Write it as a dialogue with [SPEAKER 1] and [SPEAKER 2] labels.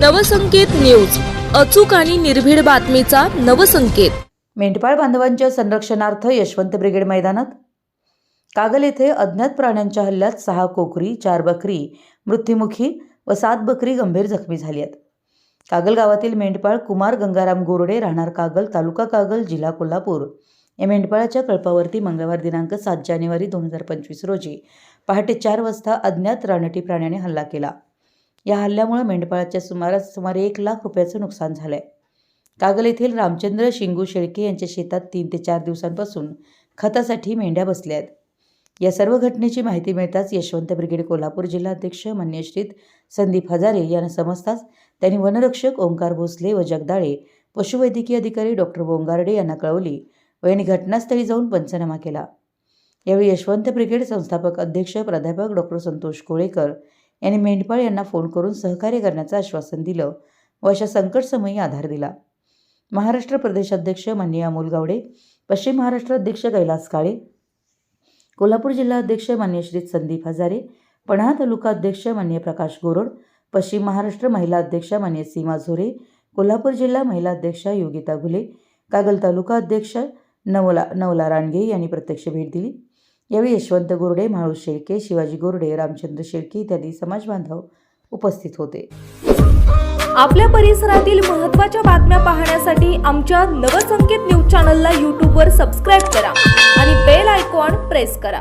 [SPEAKER 1] Navsanket news. अचूक आणि निर्भीड बातमीचा नवसंकेत.
[SPEAKER 2] मेंढपाळ बांधवांच्या संरक्षणार्थ यशवंत ब्रिगेड मैदानात कागल येथे अज्ञात प्राण्यांच्या हल्ल्यात सहा कोकरी चार बकरी मृत्युमुखी व सात बकरी गंभीर जखमी झाली आहेत. कागल गावातील मेंढपाळ कुमार गंगाराम गोरडे राहणार कागल तालुका कागल जिल्हा कोल्हापूर. या मेंढपाळाच्या कळपावरती मंगळवार दिनांक सात जानेवारी दोन हजार पंचवीस रोजी पहाटे चार वाजता अज्ञात रानटी प्राण्याने हल्ला केला. या हल्ल्यामुळे मेंढपाळाच्या सुमारास सुमारे एक लाख रुपयाचं नुकसान झालं आहे कागल येथील रामचंद्र शिंगू शेळके यांच्या शेतात तीन ते चार दिवसांपासून खतासाठी मेंढ्या बसल्या आहेत. या सर्व घटनेची माहिती मिळताच यशवंत ब्रिगेड कोल्हापूर जिल्हाध्यक्ष मान्यश्रीत संदीप हजारे यांना समजताच त्यांनी वनरक्षक ओंकार भोसले व जगदाळे पशुवैद्यकीय अधिकारी डॉक्टर बोंगारडे यांना कळवली व यांनी घटनास्थळी जाऊन पंचनामा केला. यावेळी यशवंत ब्रिगेड संस्थापक अध्यक्ष प्राध्यापक डॉक्टर संतोष कोळेकर यांनी मेंढपाळ यांना फोन करून सहकार्य करण्याचं आश्वासन दिलं व अशा संकटसमयी आधार दिला. महाराष्ट्र प्रदेशाध्यक्ष माननीय अमोल गावडे पश्चिम महाराष्ट्र अध्यक्ष कैलास काळे कोल्हापूर जिल्हा अध्यक्ष मान्य श्री संदीप हजारे पन्हा तालुका अध्यक्ष मान्य प्रकाश गोरड पश्चिम महाराष्ट्र महिला अध्यक्ष मान्य सीमा झोरे कोल्हापूर जिल्हा महिला अध्यक्ष योगिता घुले कागल तालुका अध्यक्ष नवला नवला रानगे यांनी प्रत्यक्ष भेट दिली. यावेळी यशवंत गोरडे म्हाळू शेळके शिवाजी गोरडे रामचंद्र शेळके इत्यादी समाज बांधव उपस्थित होते.
[SPEAKER 3] आपल्या परिसरातील महत्त्वाच्या बातम्या पाहण्यासाठी आमच्या नवसंकेत न्यूज चॅनलला यूट्यूबवर सबस्क्राईब करा आणि बेल आयकॉन प्रेस करा.